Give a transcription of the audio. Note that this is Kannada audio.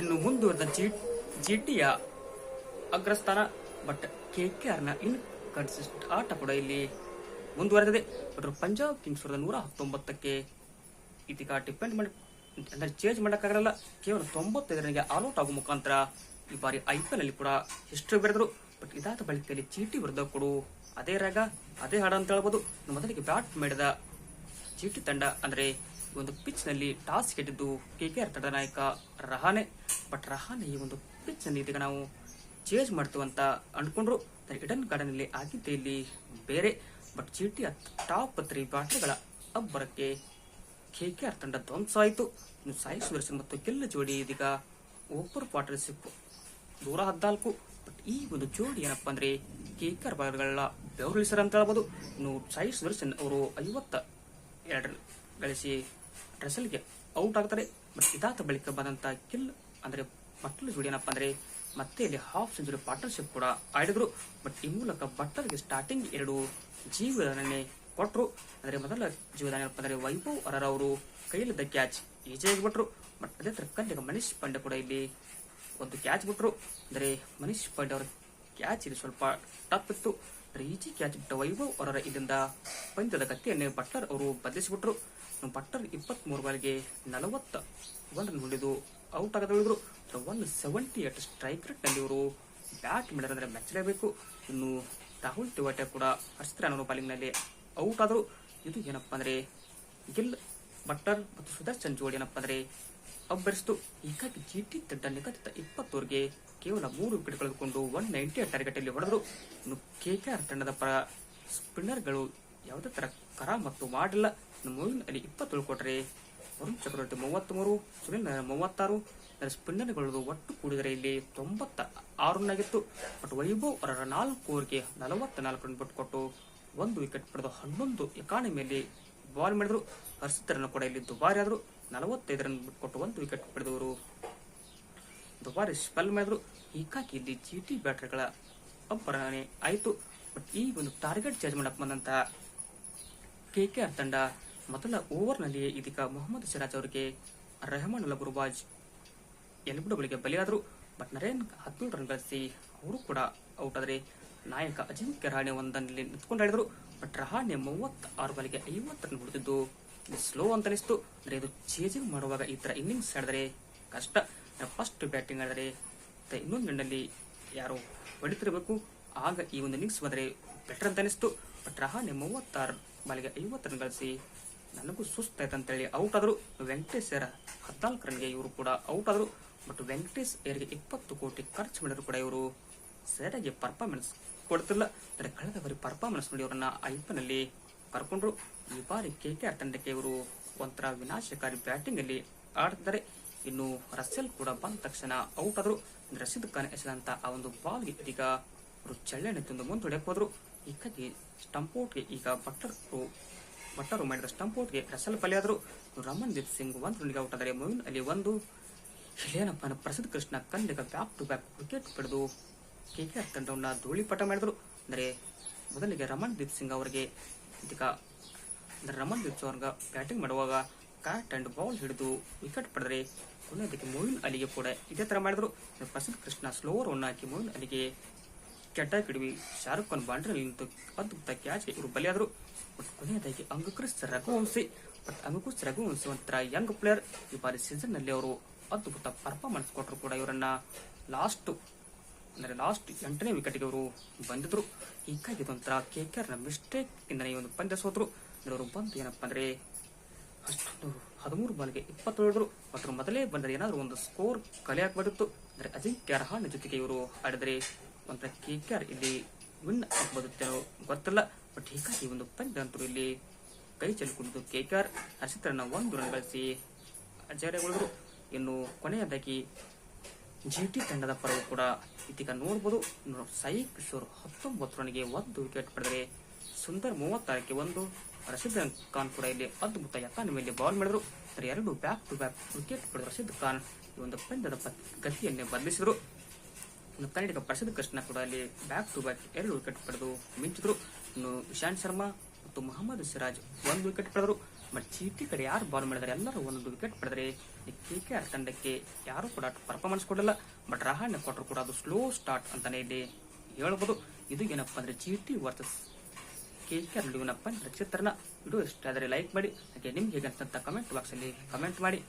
ಇನ್ನು ಮುಂದುವರೆದ ಜಿ, ಜಿಟಿಯ ಅಗ್ರಸ್ಥಾನ ಬಟ್ ಕೆ ಕೆ ಆರ್ನ ಇನ್ ಕನ್ಸಿಸ್ಟ್ ಆಟ ಕೂಡ ಇಲ್ಲಿ ಮುಂದುವರೆದಿದೆ. ಬಟ್ ಪಂಜಾಬ್ ಕಿಂಗ್ಸ್ ನೂರ ಹತ್ತೊಂಬತ್ತಕ್ಕೆ ಇದೀಗ ಡಿಪೆಂಡ್ ಮಾಡಿ, ಅಂದ್ರೆ ಚೇಂಜ್ ಮಾಡೋಕ್ಕಾಗಲ್ಲ. ಕೇವಲ ತೊಂಬತ್ತೈದರಿಗೆ ಆಲ್ಔಟ್ ಆಗೋ ಮುಖಾಂತರ ಈ ಬಾರಿ ಐ ಪಿ ಎಲ್ ಅಲ್ಲಿ ಕೂಡ ಹಿಸ್ಟ್ರಿ ಬರೆದರು. ಬಟ್ ಇದಾದ ಬಳಿಕೆಯಲ್ಲಿ ಚೀಟಿ ಬರೆದ ಕೊಡು. ಅದೇ ರಾಗ ಅದೇ ಹಾಡ ಅಂತ ಹೇಳ್ಬೋದು. ಮೊದಲಿಗೆ ಬ್ಯಾಟ್ ಮಾಡಿದ ಚೀಟಿ ತಂಡ ಅಂದ್ರೆ ಈ ಒಂದು ಪಿಚ್ನಲ್ಲಿ ಟಾಸ್ ಗೆದ್ದಿದ್ದು ಕೆಕೆಆರ್ ತಂಡದ ನಾಯಕ ರಹಾನೆ. ಬಟ್ ರಹಾನೆ ಈ ಒಂದು ಪಿಚ್ನಲ್ಲಿ ಇದೀಗ ನಾವು ಚೇಂಜ್ ಮಾಡ್ತೀವಿ ಅಂತ ಅನ್ಕೊಂಡ್ರು. ಇಡನ್ ಗಾರ್ಡನ್ ಅಲ್ಲಿ ಆಗಿದ್ದೆ ಇಲ್ಲಿ ಬೇರೆ. ಬಟ್ ಚೀಟಿಯ ಟಾಪ್ ತ್ರೀ ಬ್ಯಾಟ್ಗಳ ಅಬ್ಬರಕ್ಕೆ ಕೆಕೆಆರ್ ತಂಡ ಧ್ವಂಸ ಆಯಿತು. ಸಾಯಿ ಸುದರ್ಶನ್ ಮತ್ತು ಗೆಲ್ಲ ಜೋಡಿ ಇದೀಗ ಓಪರ್ ಸಿಕ್ಕು ನೂರ ಹದಿನಾಲ್ಕು. ಬಟ್ ಈ ಒಂದು ಜೋಡಿ ಏನಪ್ಪಾ ಅಂದ್ರೆ ಕೆಕೆಆರ್ ಬಾಲರ್ಗಳ ಬೆವರಿಳಿಸರ ಅಂತ ಹೇಳ್ಬೋದು. ಇನ್ನು ಸಾಯಿ ಸುದರ್ಶನ್ ಅವರು ಐವತ್ತ ಎರಡು ಗಳಿಸಿ ಡ್ರೆಸಲ್ಗೆ ಔಟ್ ಆಗ್ತಾರೆ. ಬಟ್ ಇದಾದ ಬಳಿಕ ಬಂದಂಥ ಕಿಲ್ ಅಂದ್ರೆ ಮತ್ತೊಂದು ಜೋಡಿ ಏನಪ್ಪಾ ಅಂದ್ರೆ ಮತ್ತೆ ಇಲ್ಲಿ ಹಾಫ್ ಸೆಂಚುರಿ ಪಾರ್ಟ್ನರ್ಶಿಪ್ ಕೂಡ ಆಡಿದ್ರು ಬಟ್ ಈ ಮೂಲಕ ಬಟ್ಟರ್ಗೆ ಸ್ಟಾರ್ಟಿಂಗ್ ಎರಡು ಜೀವನೇ ಕೊಟ್ಟರು ಅಂದ್ರೆ ಮೊದಲ ಜೀವದಾನ ಏನಪ್ಪಾ ಅಂದ್ರೆ ವೈಭವ್ ಅರರ್ ಅವರು ಕೈಯಲ್ಲಿದ್ದ ಕ್ಯಾಚ್ ಈಜಿಯಾಗಿ ಬಿಟ್ರು ಬಟ್ ಅದೇ ಥರ ಕಂಡಿಗೆ ಮನೀಶ್ ಪಾಂಡೆ ಕೂಡ ಇಲ್ಲಿ ಒಂದು ಕ್ಯಾಚ್ ಬಿಟ್ರು. ಅಂದರೆ ಮನೀಶ್ ಪಾಂಡೆ ಅವರ ಕ್ಯಾಚ್ ಇಲ್ಲಿ ಸ್ವಲ್ಪ ಟಫ್ ಇತ್ತು. ಈಜಿ ಕ್ಯಾಚ್ ಬಿಟ್ಟ ವೈಭವ್ ಅವರ ಇದರಿಂದ ಪಂದ್ಯದ ಕತ್ತಿಯನ್ನೇ ಬಟ್ಲರ್ ಅವರು ಬದಲಿಸಿಬಿಟ್ರು. ಇನ್ನು ಇಪ್ಪತ್ಮೂರು ಬಾಲಿಗೆ ನಲವತ್ತ ರನ್ ಹೊಡೆದು ಔಟ್ ಆಗದ ಉಳಿದ್ರು ಒನ್ ಸೆವೆಂಟಿ ಏಟ್ ಸ್ಟ್ರೈಕ್ ರೇಟ್ನಲ್ಲಿ ಇವರು ಬ್ಯಾಟ್ ಮಾಡಿದ್ರೆ ಅಂದರೆ ಮೆಚ್ಚಲೇಬೇಕು ಇನ್ನು ರಾಹುಲ್ ತಿವಾಟೆ ಕೂಡ ಹರ್ಷಿತ್ ಅನ್ನೋ ಬಾಲಿಂಗ್ನಲ್ಲಿ ಔಟ್ ಆದರು. ಇದು ಏನಪ್ಪ ಅಂದರೆ ಗಿಲ್ ಬಟ್ಟರ್ ಮತ್ತು ಸುದರ್ಶನ್ ಜೋಡಿ ಏನಪ್ಪ ಅಂದ್ರೆ ಅಬ್ಬರಿಸಿತು. ಹೀಗಾಗಿ ಜಿಟಿ ತಂಡ ನಿಗದಿತ ಇಪ್ಪತ್ತೋರ್ಗೆ ಕೇವಲ ಮೂರು ವಿಕೆಟ್ ಕಳೆದುಕೊಂಡು ಒನ್ ನೈಂಟಿ ಟಾರ್ಗೆಟ್ ಅಲ್ಲಿ ಹೊಡೆದರು. ಇನ್ನು ಆರ್ ತಂಡದ ಪರ ಸ್ಪಿನ್ನರ್ಗಳು ಯಾವುದೇ ತರ ಕರ ಮತ್ತು ಮಾಡಿಲ್ಲ. ನಮ್ಮ ಮೂವಿನ ಅಲ್ಲಿ ಇಪ್ಪತ್ತೇಳು ಉಳ್ಕೊಟ್ರಿ ವರುಣ್ ಚಕ್ರವರ್ತಿ ಮೂವತ್ಮೂರು ಸುನಿಲ್ ಮೂವತ್ತಾರು ಸ್ಪಿನ್ನರ್ಗಳು ಒಟ್ಟು ಕೂಡಿದರೆ ಇಲ್ಲಿ ತೊಂಬತ್ತ ಆರು ರನ್ ಆಗಿತ್ತು ಬಟ್ ವೈಭವ್ ಅವರ ನಾಲ್ಕು ಓವರ್ಗೆ ನಲವತ್ತ ನಾಲ್ಕು ರನ್ ಬಿಟ್ಟುಕೊಟ್ಟು ಒಂದು ವಿಕೆಟ್ ಪಡೆದು ಹನ್ನೊಂದು ಎಕಾನಮಿಯಲ್ಲಿ ಬಾಲ್ ಮಾಡಿದ್ರು. ಹರ್ಷಿತರನ್ನು ಕೂಡ ಇಲ್ಲಿ ದುಬಾರಿ ಆದರು. ನಲವತ್ತೈದು ರನ್ ಬಿಟ್ಕೊಟ್ಟು ಒಂದು ವಿಕೆಟ್ ಪಡೆದವರು ದುಬಾರಿ ಸ್ಪೆಲ್ ಮಾಡಿದ್ರು. ಹೀಗಾಗಿ ಇಲ್ಲಿ ಜಿ ಟಿ ಬ್ಯಾಟರ್ಗಳ ಅಬ್ಬರನೆ ಆಯಿತು. ಬಟ್ ಈ ಒಂದು ಟಾರ್ಗೆಟ್ ಚೇಂಜ್ ಮಾಡಕ್ಕೆ ಬಂದಂತಹ ಕೆಕೆಆರ್ ತಂಡ ಮೊದಲ ಓವರ್ನಲ್ಲಿಯೇ ಇದೀಗ ಮೊಹಮ್ಮದ್ ಸಿರಾಜ್ ಅವರಿಗೆ ರೆಹಮಾನ್ ಅಲ್ಲ ಗುರುಬಾಜ್ ಎಲ್ಬಿಡಗಳಿಗೆ ಬಲಿಯಾದರು. ಬಟ್ ನರೇನ್ ಹದಿನೇಳು ರನ್ ಗಳಿಸಿ ಅವರು ಕೂಡ ಔಟ್ ಆದರೆ ನಾಯಕ ಅಜಿಂಕ್ಯ ರಹಾಣೆ ಒಂದನಲ್ಲಿ ನಿಂತ್ಕೊಂಡು ಆಡಿದ್ರು. ಬಟ್ ರಹಾಣೆ ಮೂವತ್ತಾರು ಬಲಿಗೆ ಐವತ್ತು ರನ್ ಹೊಡೆದಿದ್ದು ಸ್ಲೋ ಅಂತ ಅನಿಸ್ತು. ಅಂದರೆ ಇದು ಚೇಜಿಂಗ್ ಮಾಡುವಾಗ ಈ ಥರ ಇನ್ನಿಂಗ್ಸ್ ಆಡಿದರೆ ಕಷ್ಟ. ಫಸ್ಟ್ ಬ್ಯಾಟಿಂಗ್ ಆಡಿದರೆ ಇನ್ನೊಂದು ಎಂಡಲ್ಲಿ ಯಾರು ಹೊಡಿತಿರಬೇಕು. ಆಗ ಈ ಒಂದು ಇನ್ನಿಂಗ್ಸ್ ಬಂದರೆ ಬೆಟರ್ ಅಂತ ಅನಿಸ್ತು. ಬಟ್ ರಹಾನೆ ಮೂವತ್ತಾರು ಬಾಲಿಗೆ ಐವತ್ತು ರನ್ ಗಳಿಸಿ ನನಗೂ ಸುಸ್ತಾಯ್ತು ಅಂತೇಳಿ ಔಟ್ ಆದ್ರು ವೆಂಕಟೇಶ್ ಏರ ಹದಿನಾಲ್ಕು ರನ್ಗೆ ಇವರು ಕೂಡ ಔಟ್ ಆದ್ರು ಬಟ್ ವೆಂಕಟೇಶ್ ಏರ್ಗೆ ಇಪ್ಪತ್ತು ಕೋಟಿ ಖರ್ಚು ಮಾಡಿದ್ರು ಕೂಡ ಇವರು. ಸರಿಯಾಗಿ ಪರ್ಫಾರ್ಮೆನ್ಸ್ ಕೊಡ್ತಿಲ್ಲ ಅಂದ್ರೆ ಕಳೆದ ಬಾರಿ ಪರ್ಫಾರ್ಮೆನ್ಸ್ ನೋಡಿ ಅವರನ್ನ ಐಪನಲ್ಲಿ ಕರ್ಕೊಂಡ್ರು. ಈ ಬಾರಿ ಕೆ ಕೆ ಆರ್ ತಂಡಕ್ಕೆ ಇವರು ಒಂಥರ ವಿನಾಶಕಾರಿ ಬ್ಯಾಟಿಂಗ್ ಅಲ್ಲಿ ಆಡ್ತಿದ್ದಾರೆ. ಇನ್ನು ರಸೆಲ್ ಕೂಡ ಬಂದ ತಕ್ಷಣ ಔಟ್ ಆದ್ರು ರಶೀದ್ ಖಾನ್ ಎಸೆದಂತ ಆ ಒಂದು ಬಾಲ್ಗೆ ಇದೀಗ ಅವರು ಚಳ್ಳೆಣ್ಣೆ ತಂದು ಹೋದ್ರು. ಹೀಗಾಗಿ ಸ್ಟಂಪೌಟ್ಗೆ ಈಗ ಬಟ್ಟರ್ ಬಟ್ಟರು ಮಾಡಿದ ಸ್ಟಂಪೌಟ್ಗೆ ರಸಲ್ ಬಲಿಯಾದ್ರು ರಮನ್ ದೀಪ್ ಸಿಂಗ್ ಒಂದು ರನ್ಗೆ ಔಟ್ ಆದರೆ ಮೊಯಿನ್ ಅಲಿ ಒಂದು. ಹಿರಿಯನಪ್ಪ ಪ್ರಸಿದ್ಧ ಕೃಷ್ಣ ಕನ್ನಡಿಗ ಬ್ಯಾಕ್ ಟು ಬ್ಯಾಕ್ ವಿಕೆಟ್ ಪಡೆದು ಕೆಕೆಆರ್ ತಂಡವನ್ನ ಧೂಳಿಪಟ ಮಾಡಿದರು. ಅಂದರೆ ಮೊದಲಿಗೆ ರಮಣ್ದೀಪ್ ಸಿಂಗ್ ಅವರಿಗೆ ಇದೀಗ ಅಂದರೆ ರಮಣ್ದೀಪ್ ಸಿಂಗ್ ಅವ್ರಿಗೆ ಬ್ಯಾಟಿಂಗ್ ಮಾಡುವಾಗ ಕ್ಯಾಟ್ ಆ್ಯಂಡ್ ಬಾಲ್ ಹಿಡಿದು ವಿಕೆಟ್ ಪಡೆದರೆ ಕೊನೆಯದಕ್ಕೆ ಮೊಯಿನ್ ಅಲಿಗೆ ಕೂಡ ಇದೇ ಥರ ಮಾಡಿದರು. ಪ್ರಸಿದ್ಧ ಕೃಷ್ಣ ಸ್ಲೋವರ್ ಒನ್ ಹಾಕಿ ಮೊಯಿನ್ ಅಲಿಗೆ ಕೆಟ್ಟ ಕಿಡಿವಿ ಶಾರುಖ್ ಖಾನ್ ಬಾಂಡ್ರಲ್ಲಿ ನಿಂತು ಅದ್ಭುತ ಕ್ಯಾಚ್ಗೆ ಇವರು ಬಲಿಯಾದರು. ಬಟ್ ಕೊನೆಯದಾಗಿ ಅಂಗಕ್ರಿಸ್ ರಘುವಂಶಿ ಬಟ್ ಅಂಗಕ್ರಿಸ್ ರಘುವಂಶಿ ಒಂಥರ ಯಂಗ್ ಪ್ಲೇಯರ್ ಈ ಬಾರಿ ಸೀಸನ್ನಲ್ಲಿ ಅವರು ಅದ್ಭುತ ಪರ್ಫಾರ್ಮೆನ್ಸ್ ಕೊಟ್ಟರು ಕೂಡ ಇವರನ್ನ. ಲಾಸ್ಟ್ ಅಂದರೆ ಲಾಸ್ಟ್ ಎಂಟನೇ ವಿಕೆಟ್ಗೆ ಅವರು ಬಂದಿದ್ರು. ಹೀಗಾಗಿ ಇದೊಂಥರ ಕೆಕೆಆರ್ನ ಮಿಸ್ಟೇಕ್ ಇಂದ ಈ ಒಂದು ಪಂದ್ಯ ಸೋತರು. ಅವರು ಬಂದು ಏನಪ್ಪ ಅಂದ್ರೆ ಅಷ್ಟೊಂದು ಹದಿಮೂರು ಬಾಲ್ಗೆ ಇಪ್ಪತ್ತೇಳಿದ್ರು. ಮತ್ತು ಮೊದಲೇ ಬಂದರೆ ಏನಾದರೂ ಒಂದು ಸ್ಕೋರ್ ಕಲೆ ಹಾಕ್ಬಾರ್ದಿತ್ತು ಅಂದ್ರೆ ಅಜಿಂಕ್ಯ ರಹಾಣ ಜೊತೆಗೆ ಇವರು ಆಡಿದ್ರೆ ಒಂಥರ ಆರ್ ಇಲ್ಲಿ ವಿನ್ ಆಗ್ಬೋದು ಗೊತ್ತಿಲ್ಲ ಬಟ್ ಹೀಗಾಗಿ ಒಂದು ಪಂದ್ಯ ಅಂತೂ ಇಲ್ಲಿ ಕೈ ಚೆಲ್ಕೊಂಡಿದ್ದು ಕೆಕೆಆರ್ ಹರ್ಷಿತರನ್ನ ಒಂದು ರನ್ ಗಳಿಸಿ ಅಜಯಗೊಳಿದ್ರು ಇನ್ನು ಕೊನೆಯದಾಗಿ ಜಿ ಟಿ ತಂಡದ ಪರವು ಕೂಡ ಇದೀಗ ನೋಡಬಹುದು ಸಾಯಿ ಕಿಶೋರ್ ಹತ್ತೊಂಬತ್ತು ರನ್ಗೆ ಒಂದು ವಿಕೆಟ್ ಪಡೆದರೆ ಸುಂದರ್ ಮೂವತ್ತಾರಕ್ಕೆ ಒಂದು. ರಶೀದ್ ಖಾನ್ ಕೂಡ ಇಲ್ಲಿ ಅದ್ಭುತ ಯಕಾನ ಮೇಲೆ ಬಾಲ್ ಮಾಡಿದ್ರು. ಎರಡು ಬ್ಯಾಕ್ ಟು ಬ್ಯಾಕ್ ವಿಕೆಟ್ ಪಡೆದ ರಶೀದ್ ಖಾನ್ ಈ ಒಂದು ಪಂದ್ಯದ ಗತಿಯನ್ನೇ ಬದಲಿಸಿದ್ರು. ಕನ್ನಡಿಗ ಪ್ರಸಿದ್ಧ ಕೃಷ್ಣ ಕೂಡ ಅಲ್ಲಿ ಬ್ಯಾಕ್ ಟು ಬ್ಯಾಕ್ ಎರಡು ವಿಕೆಟ್ ಪಡೆದು ಮಿಂಚಿದ್ರು. ಇನ್ನು ಇಶಾಂತ್ ಶರ್ಮಾ ಮತ್ತು ಮೊಹಮ್ಮದ್ ಸಿರಾಜ್ ಒಂದು ವಿಕೆಟ್ ಪಡೆದರು. ಮತ್ತು ಚೀಟಿ ಕಡೆ ಯಾರು ಬಾಲ್ ಮಾಡಿದರೆ? ಎಲ್ಲರೂ ಒಂದೊಂದು ವಿಕೆಟ್ ಪಡೆದರೆ ಕೆ ಕೆ ಆರ್ ತಂಡಕ್ಕೆ ಯಾರು ಕೂಡ ಪರ್ಫಾರ್ಮೆನ್ಸ್ ಕೊಡಲ್ಲ. ಬಟ್ ರಹಾನೆ ಕೊಟ್ಟರು ಕೂಡ ಅದು ಸ್ಲೋ ಸ್ಟಾರ್ಟ್ ಅಂತಲೇ ಇದೆ ಹೇಳ್ಬೋದು. ಇದು ಏನಪ್ಪ ಅಂದರೆ GT versus K K R ಅಂದ್ರೆ ಚಿತ್ರಣ. ವಿಡಿಯೋ ಇಷ್ಟ ಆದರೆ ಲೈಕ್ ಮಾಡಿ. ಹಾಗೆ ನಿಮ್ಗೆ ಹೇಗಂತ ಕಮೆಂಟ್ ಬಾಕ್ಸಲ್ಲಿ ಕಮೆಂಟ್ ಮಾಡಿ.